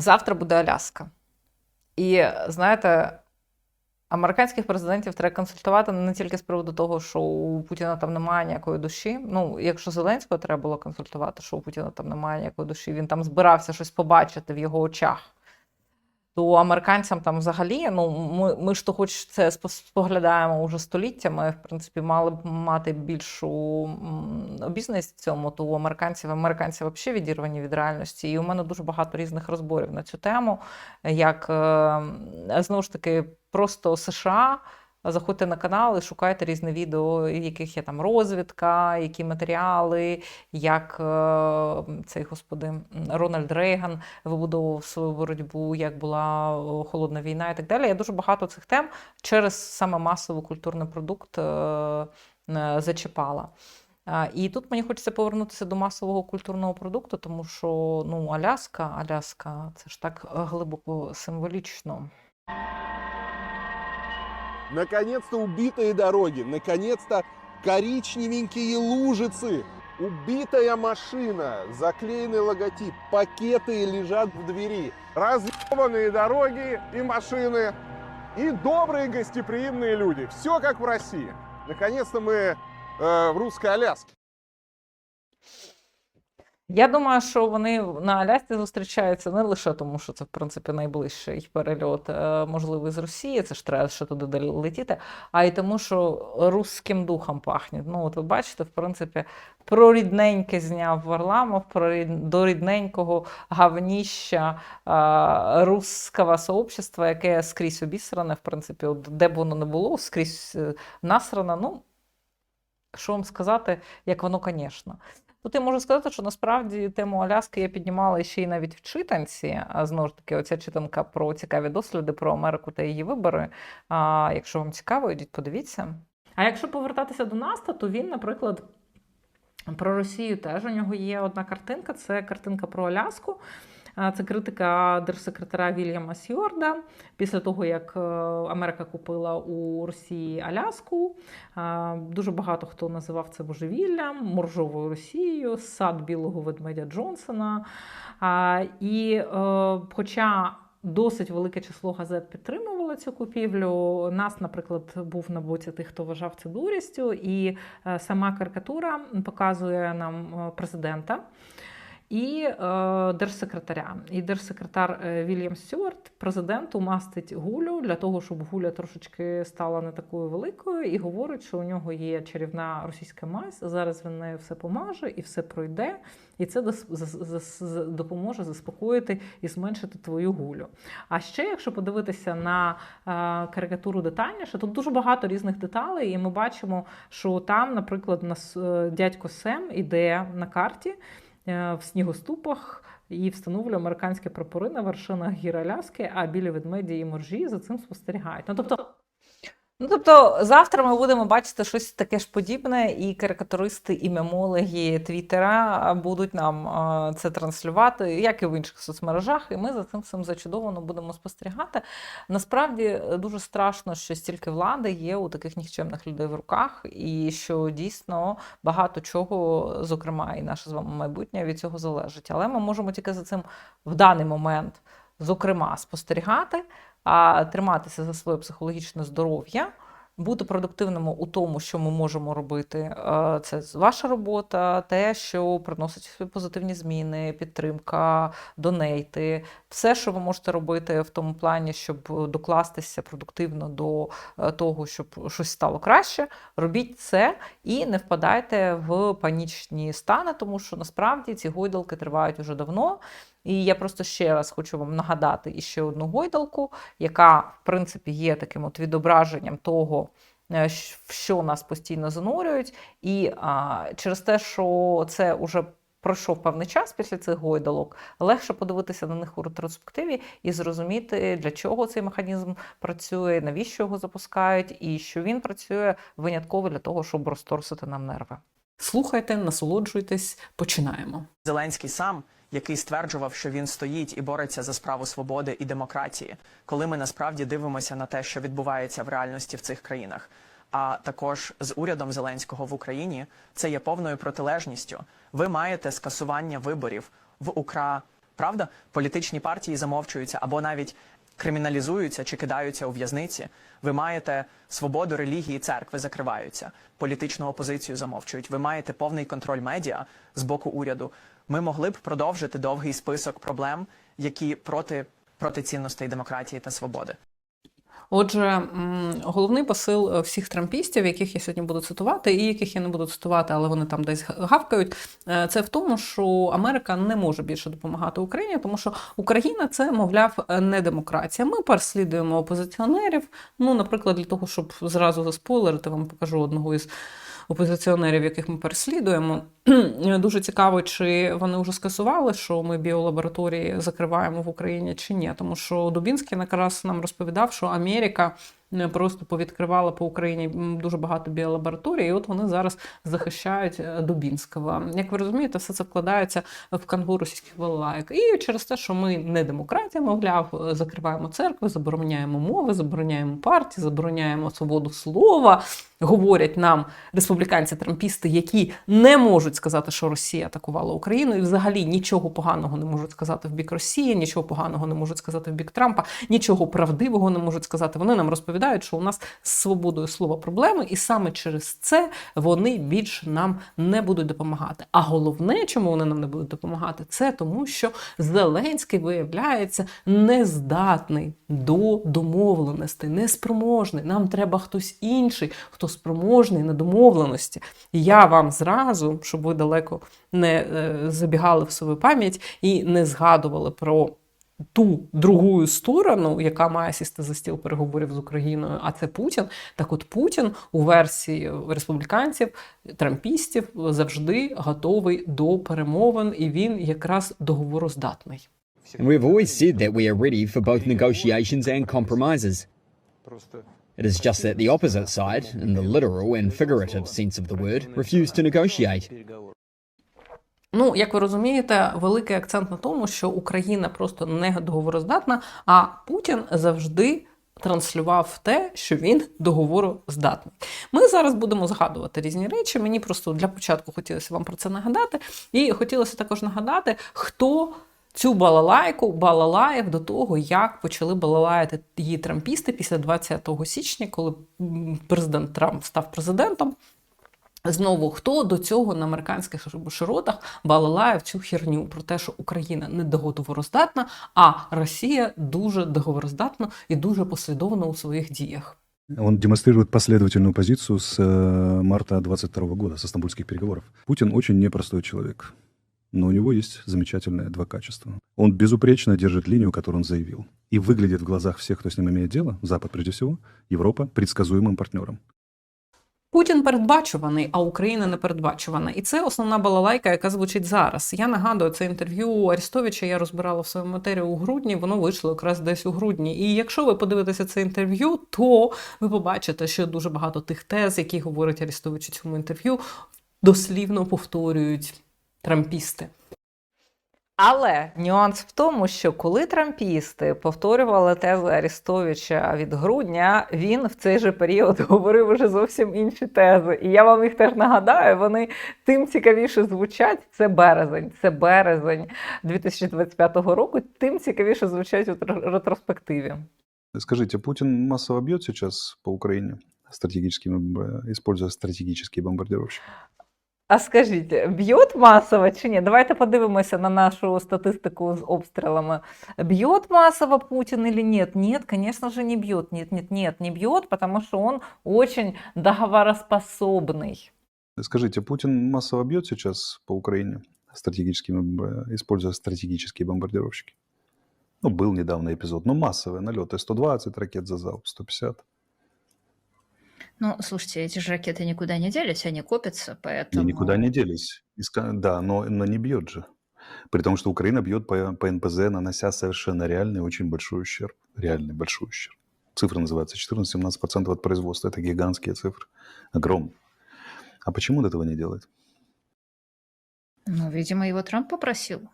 Завтра буде Аляска. І знаєте, американських президентів треба консультувати не тільки з приводу того, що у Путіна там немає ніякої душі. Ну, якщо Зеленського треба було консультувати, що у Путіна там немає ніякої душі, він там збирався щось побачити в його очах. То американцям там взагалі, ну ми, ми ж то хоч це споглядаємо уже століттями, в принципі, мали б мати більшу бізнес в цьому, то у американців американці взагалі відірвані від реальності. І у мене дуже багато різних розборів на цю тему, як е, знову ж таки просто США. Заходьте на канал і шукайте різне відео, яких є там розвідка, які матеріали, як е, цей господи Рональд Рейган вибудовував свою боротьбу, як була холодна війна і так далі. Я дуже багато цих тем через саме масовий культурний продукт е, е, зачіпала. І тут мені хочеться повернутися до масового культурного продукту, тому що ну, Аляска, Аляска, це ж так глибоко символічно. Наконец-то убитые дороги, наконец-то коричневенькие лужицы, убитая машина, заклеенный логотип, пакеты лежат в двери, разъебанные дороги и машины, и добрые гостеприимные люди. Все как в России. Наконец-то мы э, в русской Аляске. Я думаю, що вони на Алясці зустрічаються не лише тому, що це, в принципі, найближчий перельот е, можливий з Росії, це ж треба ще туди летіти, а й тому, що русським духом пахне. Ну, от ви бачите, в принципі, про рідненьке зняв Варламов, про до рідненького гавніща е, русского сообщества, яке скрізь обісране, в принципі, от де б воно не було, скрізь е, насрано. Ну, що вам сказати, як воно, звісно. Тут я можу сказати, що насправді тему Аляски я піднімала ще й навіть в читанці. А знову ж таки, оця читанка про цікаві досліди про Америку та її вибори. А, якщо вам цікаво, йдіть подивіться. А якщо повертатися до Наста, то він, наприклад, про Росію теж у нього є одна картинка. Це картинка про Аляску. Це критика держсекретаря Вільяма Сьорда після того, як е, Америка купила у Росії Аляску. Дуже багато хто називав це божевіллям, моржовою Росією, сад білого ведмедя Джонсона. І е, хоча досить велике число газет підтримувало цю купівлю, нас, наприклад, був на боці тих, хто вважав це дурістю, і е, сама карикатура показує нам президента. І е, держсекретаря. І держсекретар е, Вільям Стюарт президенту мастить гулю для того, щоб гуля трошечки стала не такою великою, і говорить, що у нього є чарівна російська мазь. Зараз він нею все помаже і все пройде, і це допоможе заспокоїти і зменшити твою гулю. А ще, якщо подивитися на е, карикатуру детальніше, тут дуже багато різних деталей, і ми бачимо, що там, наприклад, нас дядько Сем іде на карті в снігоступах і встановлює американські прапори на вершинах гір Аляски, а білі ведмеді і моржі за цим спостерігають. Ну тобто. Ну, тобто, завтра ми будемо бачити щось таке ж подібне, і карикатуристи, і мемологи Твіттера будуть нам це транслювати, як і в інших соцмережах, і ми за цим всім зачудовано будемо спостерігати. Насправді дуже страшно, що стільки влади є у таких нікчемних людей в руках, і що дійсно багато чого, зокрема, і наше з вами майбутнє від цього залежить. Але ми можемо тільки за цим в даний момент, зокрема, спостерігати, а триматися за своє психологічне здоров'я. Бути продуктивними у тому, що ми можемо робити, Е, це ваша робота, те, що приносить позитивні зміни, підтримка, донейти, все, що ви можете робити в тому плані, щоб докластися продуктивно до е, того, щоб щось стало краще. Робіть це і не впадайте в панічні стани, тому що насправді ці гойдалки тривають уже давно. І я просто ще раз хочу вам нагадати іще одну гойдалку, яка, в принципі, є таким от відображенням того, е, в що нас постійно занурюють. І а, через те, що це вже пройшов певний час після цих гойдалок, легше подивитися на них у ретроспективі і зрозуміти, для чого цей механізм працює, навіщо його запускають, і що він працює винятково для того, щоб розторсити нам нерви. Слухайте, насолоджуйтесь, починаємо. Зеленський сам, який стверджував, що він стоїть і бореться за справу свободи і демократії, коли ми насправді дивимося на те, що відбувається в реальності в цих країнах. А також з урядом Зеленського в Україні це є повною протилежністю. Ви маєте скасування виборів в укра Правда, політичні партії замовчуються або навіть криміналізуються чи кидаються у в'язниці. Ви маєте свободу релігії, церкви закриваються, політичну опозицію замовчують. Ви маєте повний контроль медіа з боку уряду. Ми могли б продовжити довгий список проблем, які проти, проти цінностей демократії та свободи. Отже, головний посил е, всіх трампістів, яких я сьогодні буду цитувати, і яких я не буду цитувати, але вони там десь гавкають, е, це в тому, що Америка не може більше допомагати Україні, тому що Україна це, мовляв, не демократія. Ми переслідуємо опозиціонерів. Ну, наприклад, для того, щоб зразу заспойлерити, вам покажу одного із опозиціонерів, яких ми переслідуємо. Дуже цікаво, чи вони вже скасували, що ми біолабораторії закриваємо в Україні чи ні. Тому що Дубінський якраз нам розповідав, що Америка просто повідкривала по Україні дуже багато біолабораторій, і от вони зараз захищають е, Дубінського. Як ви розумієте, все це вкладається в канву російських балалайок. І через те, що ми не демократія, мовляв, е, закриваємо церкви, забороняємо мови, забороняємо партії, забороняємо свободу слова. Говорять нам республіканці-трампісти, які не можуть сказати, що Росія атакувала Україну, і взагалі нічого поганого не можуть сказати в бік Росії, нічого поганого не можуть сказати в бік Трампа, нічого правдивого не можуть сказати. Вони нам розповідають, що у нас з свободою слова проблеми, і саме через це вони більше нам не будуть допомагати. А головне, чому вони нам не будуть допомагати, це тому, що Зеленський виявляється нездатний до домовленостей, неспроможний. Нам треба хтось інший, хто спроможний на домовленості. Я вам зразу, щоб ви далеко не е, забігали в свою пам'ять і не згадували про. Ту другу сторону, яка має сісти за стіл переговорів з Україною, а це Путін. Так от Путін у версії республіканців, трампістів завжди готовий до перемовин, і він якраз договороздатний. We've always said that we are ready for both negotiations and compromises. It is just that the opposite side, in the literal and figurative sense of the word, refuse to negotiate. Ну, як ви розумієте, великий акцент на тому, що Україна просто не договороздатна, а Путін завжди транслював те, що він договороздатний. Ми зараз будемо згадувати різні речі. Мені просто для початку хотілося вам про це нагадати. І хотілося також нагадати, хто. Цю балалайку балалаєв до того, як почали балалаяти її трампісти після 20 січня, коли президент Трамп став президентом. Знову хто до цього на американських широтах балалає в цю херню про те, що Україна не договороздатна, а Росія дуже договороздатна і дуже послідовна у своїх діях. Он демонстрирует последовательную позицию с э, марта 22 года, со стамбульских переговоров. Путин очень непростой человек, но у него есть замечательное два качества. Он безупречно держит линию, которую он заявил, и выглядит в глазах всех, кто с ним имеет дело, Запад прежде всего, Европа, предсказуемым партнером. Путін передбачуваний, а Україна не передбачувана. І це основна балалайка, яка звучить зараз. Я нагадую, це інтерв'ю Арістовича я розбирала в своєму матерію у грудні. Воно вийшло якраз десь у грудні. І якщо ви подивитеся це інтерв'ю, то ви побачите, що дуже багато тих тез, які говорить Арістович у цьому інтерв'ю, дослівно повторюють трампісти. Але нюанс в тому, що коли трампісти повторювали тези Арістовича від грудня, він в цей же період говорив уже зовсім інші тези. І я вам їх теж нагадаю, вони тим цікавіше звучать. Це березень, це березень 2025 року, тим цікавіше звучать у тр- ретроспективі. Скажите, Путин массово бьет сейчас по Украине, стратегическими, б- используя стратегические бомбардировщики? А скажіть, б'ють масово чи ні? Давайте подивимося на нашу статистику з обстрілами. Бьет массово Путин или нет? Нет, конечно же, не бьет. Нет, нет, нет, не бьет, потому что он очень договороспособный. Скажите, Путин массово бьет сейчас по Украине, стратегическими, б- используя стратегические бомбардировщики? Ну, был недавно эпизод, но массовые налеты. 120 ракет за залп, 150. Ну, слушайте, эти же ракеты никуда не делись, они копятся, поэтому... И никуда не делись. Иска- Да, но, но не бьет же. При том, что Украина бьет по, по НПЗ, нанося совершенно реальный очень большой ущерб. Реальный большой ущерб. Цифра называется 14-17% от производства. Это гигантские цифры. Огромные. А почему он этого не делает? Ну, видимо, его Трамп попросил.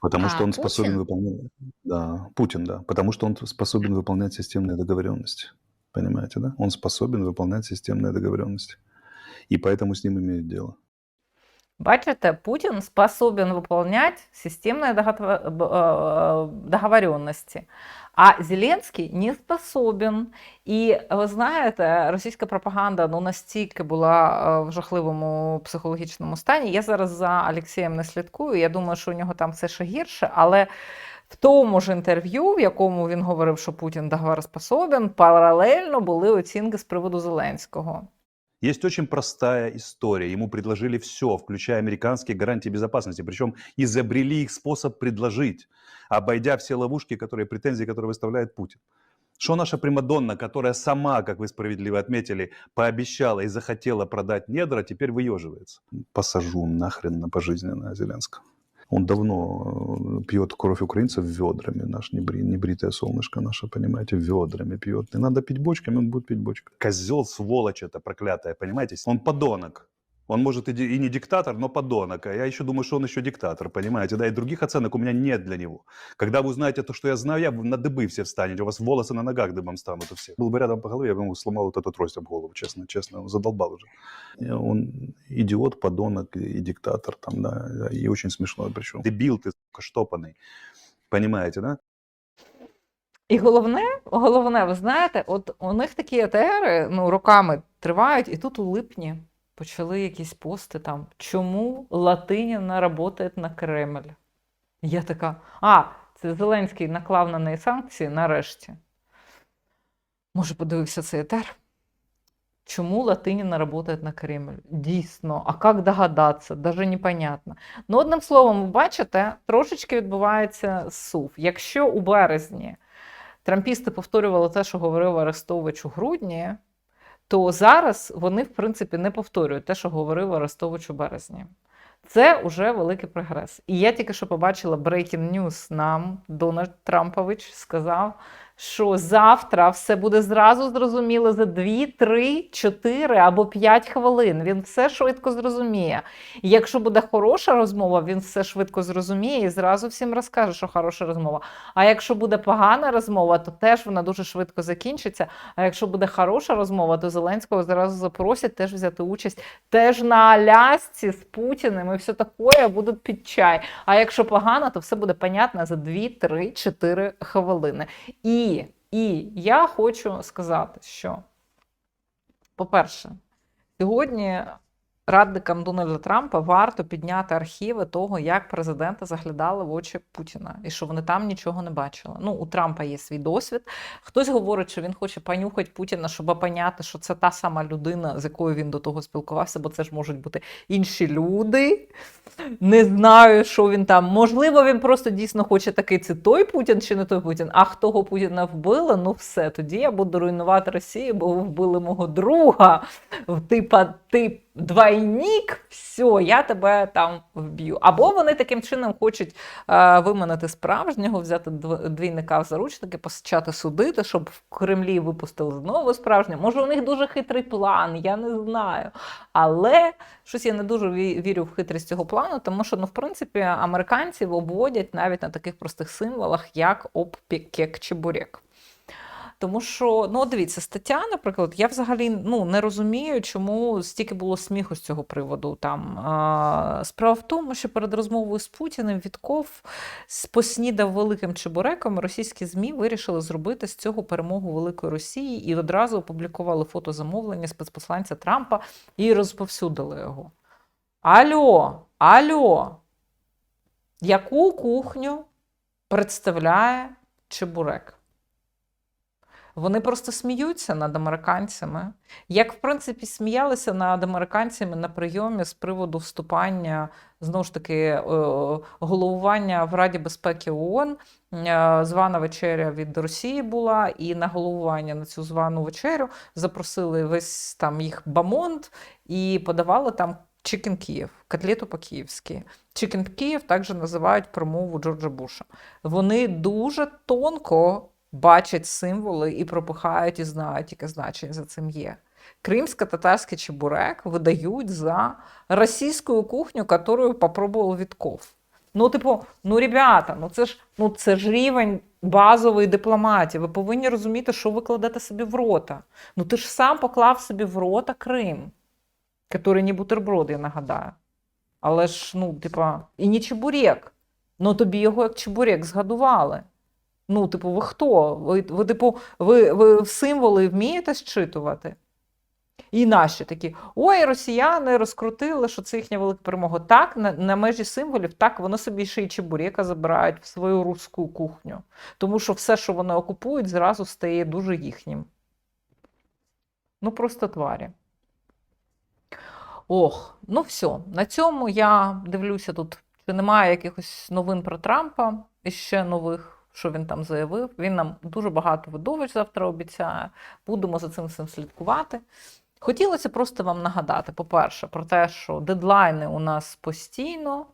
Потому А что он способен Путин? выполнять... Да, Путин, да. Потому что он способен выполнять системные договоренности. Понимаете, да? Он способен выполнять системные договоренности. И поэтому с ним имеют дело. Бачите, Путин способен выполнять системные доготва- б- э, договоренности, а Зеленський не способен. І ви знаєте, російська пропаганда ну настільки була е, в жахливому психологічному стані. Я зараз за Олексієм не слідкую. Я думаю, що у нього там все ще гірше, але. В тому ж інтерв'ю, в якому він говорив, що Путін договороспособен, паралельно були оцінки з приводу Зеленського. Есть очень простая история. Ему предложили все, включая американские гарантии безопасности. Причем изобрели их способ предложить, обойдя все ловушки, которые, претензии, которые выставляет Путин. Что наша Примадонна, которая сама, как вы справедливо отметили, пообещала и захотела продать недра, теперь выеживается? Посажу нахрен на пожизненно Зеленского. Он давно э, пьет кровь украинцев ведрами, наш небри, небритое солнышко наше, понимаете, ведрами пьет. Не надо пить бочками, он будет пить бочками. Козел, сволочь это проклятая, понимаете? Он подонок. Он может и, ди- и не диктатор, но подонок. А я еще думаю, что он еще диктатор, понимаете? Да, и других оценок у меня нет для него. Когда вы узнаете то, что я знаю, я, вы на дыбы все встанете, у вас волосы на ногах дыбом станут у всех. Был бы рядом по голове, я бы ему сломал вот эту трость об голову, честно, честно, он задолбал уже. И Он идиот, подонок и, и диктатор там, да, да, и очень смешной причем. Дебил ты, сука, штопанный. Понимаете, да? І головне, головне, ви знаєте, от у них такі етери ну, роками тривають, і тут у липні почали якісь пости там, чому Латиніна працює на Кремль. Я така, а, це Зеленський наклав на неї санкції нарешті. Може, подивився цей етер? Чому Латиніна працює на Кремль? Дійсно, а як догадатися? Даже непонятно. Ну, одним словом, ви бачите, трошечки відбувається сув. Якщо у березні трампісти повторювали те, що говорив Арестович у грудні, то зараз вони, в принципі, не повторюють те, що говорив Арестович у березні. Це вже великий прогрес. І я тільки що побачила breaking news нам. Дональд Трампович сказав, що завтра все буде зразу зрозуміло за 2, 3, 4 або 5 хвилин. Він все швидко зрозуміє. І якщо буде хороша розмова, він все швидко зрозуміє і зразу всім розкаже, що хороша розмова. А якщо буде погана розмова, то теж вона дуже швидко закінчиться. А якщо буде хороша розмова, то Зеленського зразу запросять теж взяти участь теж на Алясці з Путіним і все таке будуть під чай. А якщо погано, то все буде понятно за 2, 3, 4 хвилини. І, і я хочу сказати, що, по-перше, сьогодні радникам Дональда Трампа варто підняти архіви того, як президенти заглядали в очі Путіна, і що вони там нічого не бачили. Ну, у Трампа є свій досвід. Хтось говорить, що він хоче понюхати Путіна, щоб поняти, що це та сама людина, з якою він до того спілкувався, бо це ж можуть бути інші люди. Не знаю, що він там. Можливо, він просто дійсно хоче такий це той Путін чи не той Путін. А хто Путіна вбили, ну все, тоді я буду руйнувати Росію, бо вбили мого друга. Типа, ти двойник, все, я тебе там вб'ю. Або вони таким чином хочуть е, виманити справжнього, взяти дв- двійника в заручники, почати судити, щоб в Кремлі випустили знову справжнього. Може, у них дуже хитрий план, я не знаю. Але щось я не дуже вірю в хитрість цього плану, тому що, ну, в принципі, американців обводять навіть на таких простих символах, як пік, кек чи бурек. Тому що, ну, дивіться, стаття, наприклад, я взагалі ну, не розумію, чому стільки було сміху з цього приводу. Там а, справа в тому, що перед розмовою з Путіним Вітков поснідав великим чебуреком. Російські ЗМІ вирішили зробити з цього перемогу Великої Росії і одразу опублікували фото замовлення спецпосланця Трампа і розповсюдили його. Альо, альо, яку кухню представляє чебурек? Вони просто сміються над американцями. Як, в принципі, сміялися над американцями на прийомі з приводу вступання, знову ж таки, е, головування в Раді безпеки ООН. Е, Звана вечеря від Росії була, і на головування на цю звану вечерю запросили весь там їх бамонт і подавали там Чикен Київ, котлету по-київськи. Чикен Київ також називають промову Джорджа Буша. Вони дуже тонко бачать символи і пропихають і знають, яке значення за цим є. Кримсько-татарський чебурек видають за російську кухню, яку попробував Вітков. Ну, типу, ну, ребята, ну це ж ну це ж рівень базової дипломатії. Ви повинні розуміти, що ви кладете собі в рота. Ну ти ж сам поклав собі в рота Крим, який не бутерброд, я нагадаю. Але ж, ну, типа, і не чебурек. Ну тобі його як чебурек згадували. Ну, типу, ви хто? Ви, ви типу, ви, ви символи вмієте зчитувати? І наші такі: ой, росіяни розкрутили, що це їхня велика перемога. Так, на, на межі символів, так, вони собі ще й чебурека забирають в свою руську кухню. Тому що все, що вони окупують, зразу стає дуже їхнім. Ну, просто тварі. Ох, ну все. На цьому я дивлюся тут, чи немає якихось новин про Трампа і ще нових, що він там заявив. Він нам дуже багато видовищ завтра обіцяє. Будемо за цим всім слідкувати. Хотілося просто вам нагадати, по-перше, про те, що дедлайни у нас постійно